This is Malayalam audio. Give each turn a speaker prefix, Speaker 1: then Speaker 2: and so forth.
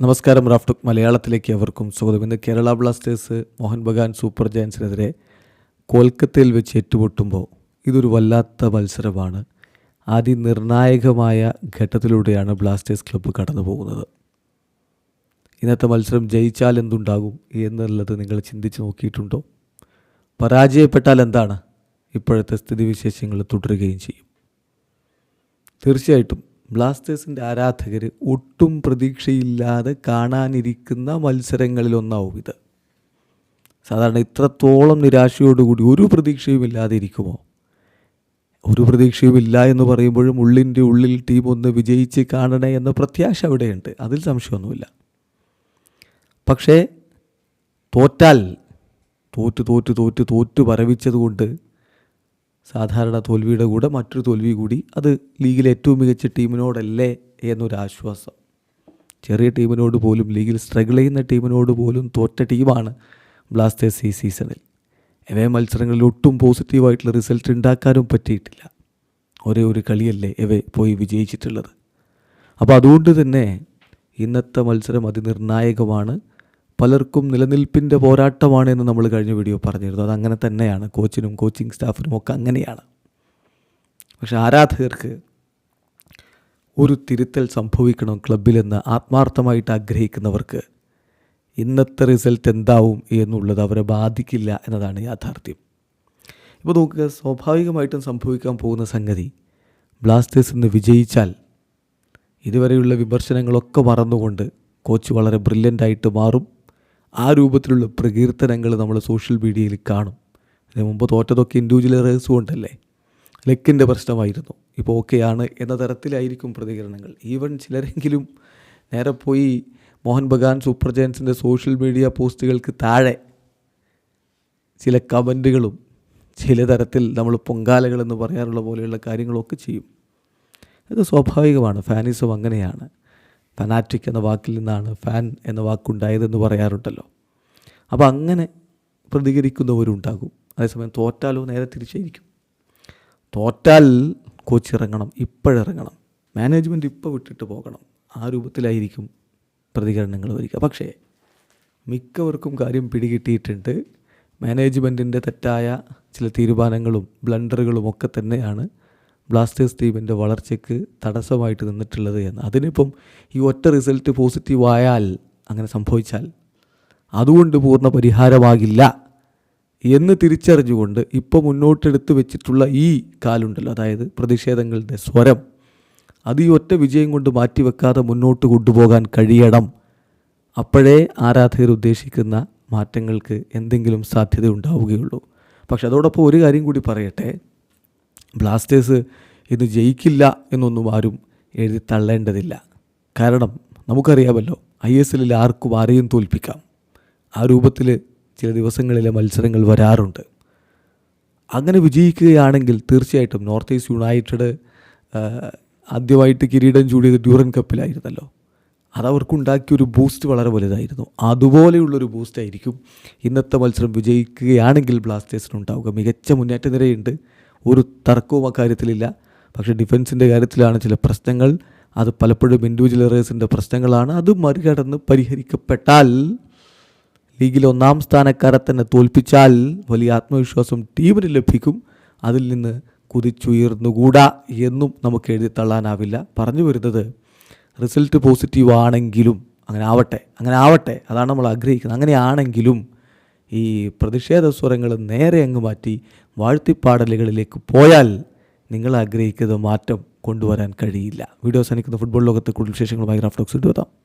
Speaker 1: നമസ്കാരം റാഫ്റ്റുക് മലയാളത്തിലേക്ക് അവർക്കും സ്വാഗതം. ഇന്ന് കേരള ബ്ലാസ്റ്റേഴ്സ് മോഹൻ ബഗാൻ സൂപ്പർ ജയൻസിനെതിരെ കൊൽക്കത്തയിൽ വെച്ച് ഏറ്റുമുട്ടുമ്പോൾ ഇതൊരു വല്ലാത്ത മത്സരമാണ്. അതിനിർണായകമായ ഘട്ടത്തിലൂടെയാണ് ബ്ലാസ്റ്റേഴ്സ് ക്ലബ്ബ് കടന്നു പോകുന്നത്. ഇന്നത്തെ മത്സരം ജയിച്ചാൽ എന്തുണ്ടാകും എന്നുള്ളത് നിങ്ങൾ ചിന്തിച്ച് നോക്കിയിട്ടുണ്ടോ? പരാജയപ്പെട്ടാൽ എന്താണ്? ഇപ്പോഴത്തെ സ്ഥിതിവിശേഷങ്ങൾ തുടരുകയും ചെയ്യും. തീർച്ചയായിട്ടും ബ്ലാസ്റ്റേഴ്സിന്റെ ആരാധകർ ഒട്ടും പ്രതീക്ഷയില്ലാതെ കാണാനിരിക്കുന്ന മത്സരങ്ങളിലൊന്നാവും ഇത്. സാധാരണ ഇത്രത്തോളം നിരാശയോടുകൂടി ഒരു പ്രതീക്ഷയുമില്ലാതെ ഇരിക്കുമോ ഒരു പ്രതീക്ഷയുമില്ല എന്ന് പറയുമ്പോഴും ഉള്ളിന്റെ ഉള്ളിൽ ടീം ഒന്ന് വിജയിച്ച് കാണണേ എന്ന പ്രത്യാശ അവിടെയുണ്ട്. അതിൽ സംശയമൊന്നുമില്ല. പക്ഷേ തോറ്റാൽ തോറ്റ് തോറ്റ് തോറ്റ് തോറ്റ് വരവിച്ചതുകൊണ്ട് സാധാരണ തോൽവിയുടെ കൂടെ മറ്റൊരു തോൽവി കൂടി. അത് ലീഗിലെ ഏറ്റവും മികച്ച ടീമിനോടല്ലേ എന്നൊരാശ്വാസം. ചെറിയ ടീമിനോട് പോലും ലീഗിൽ സ്ട്രഗിൾ ചെയ്യുന്ന ടീമിനോട് പോലും തോറ്റ ടീമാണ് ബ്ലാസ്റ്റേഴ്സ് ഈ സീസണിൽ. എവേ മത്സരങ്ങളിൽ ഒട്ടും പോസിറ്റീവായിട്ടുള്ള റിസൾട്ട് ഉണ്ടാക്കാനും പറ്റിയിട്ടില്ല. ഒരേ ഒരു കളിയല്ലേ എവേ പോയി വിജയിച്ചിട്ടുള്ളത്. അപ്പോൾ അതുകൊണ്ട് തന്നെ ഇന്നത്തെ മത്സരം അതിനിർണായകമാണ്. പലർക്കും നിലനിൽപ്പിന്റെ പോരാട്ടമാണ് എന്ന് നമ്മൾ കഴിഞ്ഞ വീഡിയോ പറഞ്ഞിരുന്നു. അത് അങ്ങനെ തന്നെയാണ്. കോച്ചിനും കോച്ചിങ് സ്റ്റാഫിനും ഒക്കെ അങ്ങനെയാണ്. പക്ഷെ ആരാധകർക്ക് ഒരു തിരുത്തൽ സംഭവിക്കണം ക്ലബിലെന്ന് ആത്മാർത്ഥമായിട്ട് ആഗ്രഹിക്കുന്നവർക്ക് ഇന്നത്തെ റിസൾട്ട് എന്താവും എന്നുള്ളത് അവരെ ബാധിക്കില്ല എന്നതാണ് യാഥാർത്ഥ്യം. ഇപ്പോൾ നോക്കുക സ്വാഭാവികമായിട്ടും സംഭവിക്കാൻ പോകുന്ന സംഗതി ബ്ലാസ്റ്റേഴ്സ് ഇന്ന് വിജയിച്ചാൽ ഇതുവരെയുള്ള വിമർശനങ്ങളൊക്കെ മറന്നുകൊണ്ട് കോച്ച് വളരെ ബ്രില്യന്റായിട്ട് മാറും. ആ രൂപത്തിലുള്ള പ്രകീർത്തനങ്ങൾ നമ്മൾ സോഷ്യൽ മീഡിയയിൽ കാണും. അതിന് മുമ്പ് തോറ്റതൊക്കെ ഇൻഡിവിജ്വൽ റേഴ്സ് കൊണ്ടല്ലേ? ലെക്കിന്റെ പ്രശ്നമായിരുന്നു. ഇപ്പോൾ ഓക്കെയാണ് എന്ന തരത്തിലായിരിക്കും പ്രതികരണങ്ങൾ. ഈവൻ ചിലരെങ്കിലും നേരെ പോയി മോഹൻ ബഗാൻ സൂപ്പർ ജയൻസിന്റെ സോഷ്യൽ മീഡിയ പോസ്റ്റുകൾക്ക് താഴെ ചില കമന്റുകളും ചില തരത്തിൽ നമ്മൾ പൊങ്കാലകളെന്ന് പറയാറുള്ള പോലെയുള്ള കാര്യങ്ങളൊക്കെ ചെയ്യും. അത് സ്വാഭാവികമാണ്. ഫാനിസം അങ്ങനെയാണ്. ഫനാറ്റിക് എന്ന വാക്കിൽ നിന്നാണ് ഫാൻ എന്ന വാക്കുണ്ടായതെന്ന് പറയാറുണ്ടല്ലോ. അപ്പോൾ അങ്ങനെ പ്രതികരിക്കുന്നവരുണ്ടാകും. അതേസമയം തോറ്റാലോ നേരെ തിരിച്ചായിരിക്കും. തോറ്റാൽ കോച്ച് ഇറങ്ങണം ഇപ്പോഴിറങ്ങണം. മാനേജ്മെന്റ് ഇപ്പോൾ വിട്ടിട്ട് പോകണം. ആ രൂപത്തിലായിരിക്കും പ്രതികരണങ്ങൾ വരിക. പക്ഷേ മിക്കവർക്കും കാര്യം പിടികിട്ടിയിട്ടുണ്ട്. മാനേജ്മെന്റിന്റെ തെറ്റായ ചില തീരുമാനങ്ങളും ബ്ലണ്ടറുകളും ഒക്കെ തന്നെയാണ് ബ്ലാസ്റ്റേഴ്സ് ടീമിന്റെ വളർച്ചയ്ക്ക് തടസ്സമായിട്ട് നിന്നിട്ടുള്ളത് എന്ന്. അതിനിപ്പം ഈ ഒറ്റ റിസൾട്ട് പോസിറ്റീവായാൽ അങ്ങനെ സംഭവിച്ചാൽ അതുകൊണ്ട് പൂർണ പരിഹാരമാകില്ല എന്ന് തിരിച്ചറിഞ്ഞുകൊണ്ട് ഇപ്പോൾ മുന്നോട്ടെടുത്ത് വെച്ചിട്ടുള്ള ഈ കാലുണ്ടല്ലോ അതായത് പ്രതിഷേധങ്ങളുടെ സ്വരം. അത് ഈ ഒറ്റ വിജയം കൊണ്ട് മാറ്റിവെക്കാതെ മുന്നോട്ട് കൊണ്ടുപോകാൻ കഴിയണം. അപ്പോഴേ ആരാധകർ ഉദ്ദേശിക്കുന്ന മാറ്റങ്ങൾക്ക് എന്തെങ്കിലും സാധ്യത ഉണ്ടാവുകയുള്ളൂ പക്ഷെ അതോടൊപ്പം ഒരു കാര്യം കൂടി പറയട്ടെ. ബ്ലാസ്റ്റേഴ്സ് ഇന്ന് ജയിക്കില്ല എന്നൊന്നും ആരും എഴുതി തള്ളേണ്ടതില്ല. കാരണം നമുക്കറിയാമല്ലോ ഐ എസ് എല്ലിൽ ആർക്കും ആരെയും തോൽപ്പിക്കാം. ആ രൂപത്തിൽ ചില ദിവസങ്ങളിലെ മത്സരങ്ങൾ വരാറുണ്ട്. അങ്ങനെ വിജയിക്കുകയാണെങ്കിൽ തീർച്ചയായിട്ടും നോർത്ത് ഈസ്റ്റ് യുണൈറ്റഡ് ആദ്യമായിട്ട് കിരീടം ചൂടിയത് ഡ്യൂറൻ കപ്പിലായിരുന്നല്ലോ. അതവർക്കുണ്ടാക്കിയ ഒരു ബൂസ്റ്റ് വളരെ വലുതായിരുന്നു. അതുപോലെയുള്ളൊരു ബൂസ്റ്റായിരിക്കും ഇന്നത്തെ മത്സരം വിജയിക്കുകയാണെങ്കിൽ ബ്ലാസ്റ്റേഴ്സിനുണ്ടാവുക. മികച്ച മുന്നേറ്റ നിരയുണ്ട് ഒരു തർക്കവും അക്കാര്യത്തിലില്ല പക്ഷേ ഡിഫൻസിന്റെ കാര്യത്തിലാണ് ചില പ്രശ്നങ്ങൾ. അത് പലപ്പോഴും ഇൻഡിവിജ്വൽ എറേഴ്സിന്റെ പ്രശ്നങ്ങളാണ്. അത് മറികടന്ന് പരിഹരിക്കപ്പെട്ടാൽ ലീഗിൽ ഒന്നാം സ്ഥാനക്കാരെ തന്നെ തോൽപ്പിച്ചാൽ വലിയ ആത്മവിശ്വാസം ടീമിന് ലഭിക്കും. അതിൽ നിന്ന് കുതിച്ചുയർന്നുകൂടാ എന്നും നമുക്ക് എഴുതി തള്ളാനാവില്ല. പറഞ്ഞു വരുന്നത് റിസൾട്ട് പോസിറ്റീവ് ആണെങ്കിലും അങ്ങനെ ആവട്ടെ അങ്ങനെ ആവട്ടെ അതാണ് നമ്മൾ ആഗ്രഹിക്കുന്നത്. അങ്ങനെയാണെങ്കിലും ഈ പ്രതിഷേധ സ്വരങ്ങൾ നേരെ അങ്ങ് മാറ്റി വാഴ്ത്തിപ്പാടലുകളിലേക്ക് പോയാൽ നിങ്ങൾ ആഗ്രഹിക്കുന്ന മാറ്റം കൊണ്ടുവരാൻ കഴിയില്ല. വീഡിയോസ് അനിക്കുന്ന ഫുട്ബോൾ ലോകത്തെ കൂടുതൽ വിശേഷങ്ങളുമായി ഗ്രാഫ്റ്റോക്സ് ഇട്ടുവെത്താം